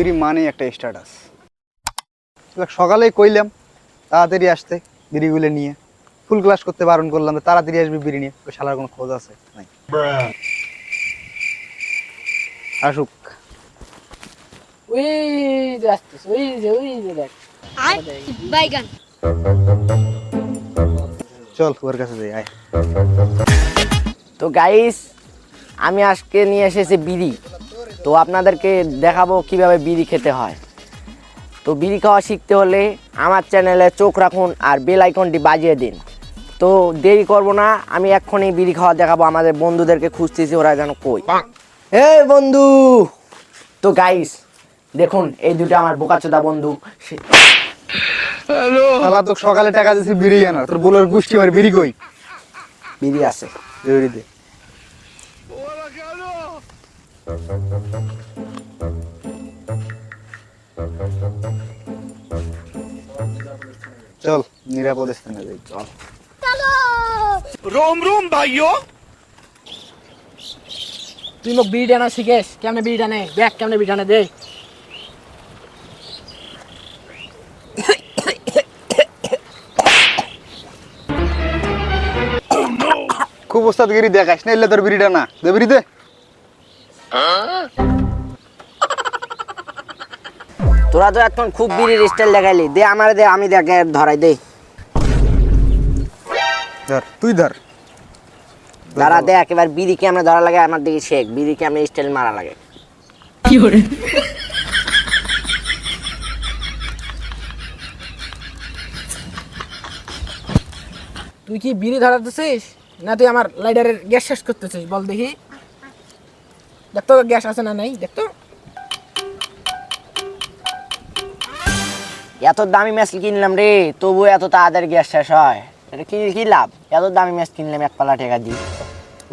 বিড়ি মানে একটা স্ট্যাটাস সকালেই কইলাম তাড়াতাড়ি আসতে বিড়িগুলো নিয়ে। ফুল ক্লাস করতে বারণ করলাম তাড়াতাড়ি আসবি বিড়ি নিয়ে। ওই শালার কোনো খোঁজ আছে? নাই। আসুক। ওই যে আসতেছে ওই যে ওই যে দেখ বাইগান। চল ওর কাছে যাই আয়। তো গাইস আমি আজকে নিয়ে এসেছি বিড়ি। তো আপনাদেরকে দেখাবো কীভাবে বিড়ি খেতে হয়। তো বিড়ি খাওয়া শিখতে হলে আমার চ্যানেলে চোখ রাখুন আর বেল আইকনটি বাজিয়ে দিন। তো দেরি করব না আমি এক্ষুনি বিড়ি খাওয়া দেখাবো আমাদের বন্ধুদেরকে খুঁজতেছি ওরা যেন কই। এ বন্ধু! তো গাইস দেখুন এই দুটো আমার বোকাচোদা বন্ধু সকালে টাকা দিয়েছি বিড়ি আনার তোর বলার গোষ্ঠী আমার বিড়ি কই? বিড়ি আছে। বিড়ি দে চল নিরাপদ স্থানে যাই। চল। তুই মোক বিড়ি টানা শিখেস কেমনে বিড়ি টানে দেখ কেমনে বিড়ি টানে দে খুব ওস্তাদগিরি দেখাস না এলে তোর বিড়িটা না দে বিড়ি দে। তোরা তো এখন খুব বিড়ির স্টাইল দেখাইলি। দে আমার দে আমি দেখে ধরাই দে। ধর তুই ধর। দাঁড়া দেখ এবার বিড়ি কেমনে ধরা লাগে আমার দিকে শেখ। বিড়ি কেমনে স্টাইল মারা লাগে। তুই কি বিড়ি ধরাতেছিস? না তুই আমার লাইটারের গ্যাস শেষ করতেছিস? বল দেখি। দেখতো গ্যাস আছে না নাই? দেখতো এত দামি ম্যাচ কিনলাম রে তবু এত তাড়াতাড়ি গ্যাস শেষ হয়। এটা কি কি লাভ? এত দামি ম্যাচ কিনলাম এক পালা টাকা দিয়ে।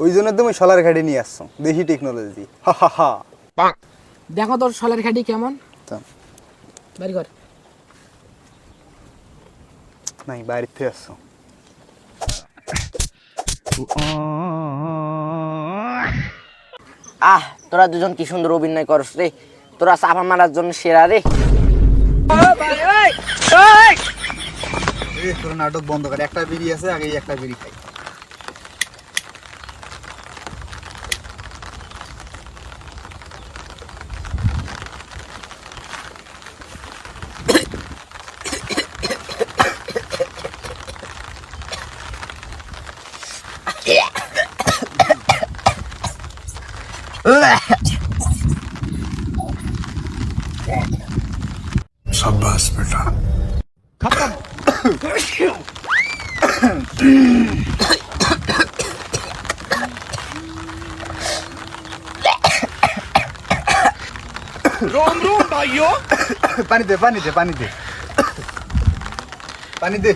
ওই জন্য তুমি সোলার গাড়ি নিয়ে আসছো দেশি টেকনোলজি হা হা হা। দেখো তোর সলের খাটি কেমন? তা, বাড়ি কর নাই থেকে আসছো। আহ, তোরা দুজন কি সুন্দর অভিনয় করস রে? তোরা চাপা মারার জন্য সেরা রে। নাটক বন্ধ করে, একটা বিড়ি আছে, আগে একটা বিড়ি খাই। পানি দে পানি দে পানি দে পানি দে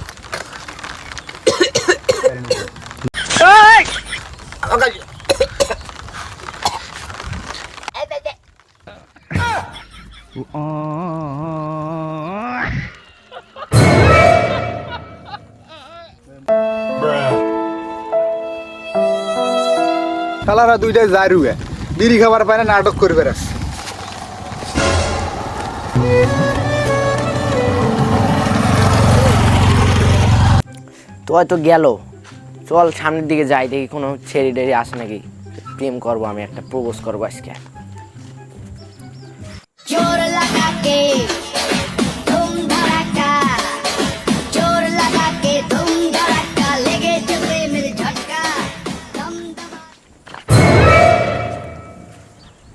শালারা দুইটাই জারু বিড়ি খাবার পায় না, নাটক করে বেড়াস তো হয়তো গেল। চল সামনের দিকে যাই, দেখি কোনো ছেড়ি টেরি আসে নাকি। প্রেম করব আমি, একটা প্রপোজ করব আজকে।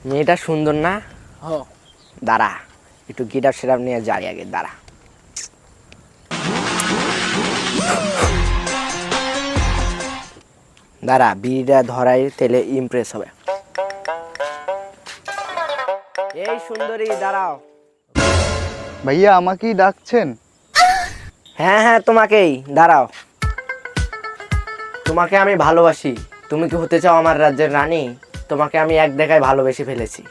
মেয়েটা সুন্দর না? হ। দাঁড়া একটু গিটার সেরাপ নিয়ে যাই আগে দাঁড়া। দাঁড়া বিড়িটা ধরাই তেলে ইমপ্রেস হবে। এই সুন্দরী দাঁড়াও। ভাইয়া আমাকেই ডাকছেন? হ্যাঁ হ্যাঁ তোমাকেই। দাঁড়াও। তোমাকে আমি ভালোবাসি। তুমি কি হতে চাও আমার রাজ্যের রানী? তোমাকে আমি এক দেখায় ভালোবেসে ফেলেছি।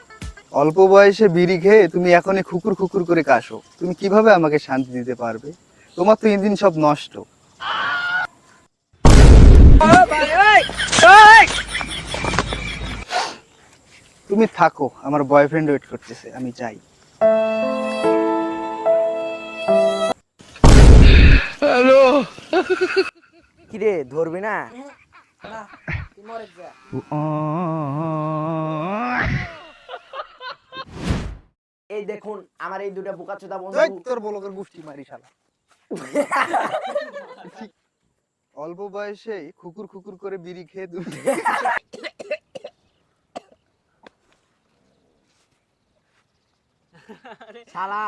অল্প বয়সে বিড়ি খেয়ে তুমি এখনই খুকুর খুকুর করে কাশো। তুমি কীভাবে আমাকে শান্তি দিতে পারবে? তোমার তো ইঞ্জিন সব নষ্ট। তুমি থাকো আমার বয়ফ্রেন্ড ওয়েট করতেছে আমি যাই। কিরে ধরবি না? এই দেখুন আমার এই দুটো বোকাচোদা এই, বন্ধু তোর বলকের গোষ্ঠী মারি শালা। অল্প বয়সেই খুকুর খুকুর করে বিড়ি খেয়ে দু শালা।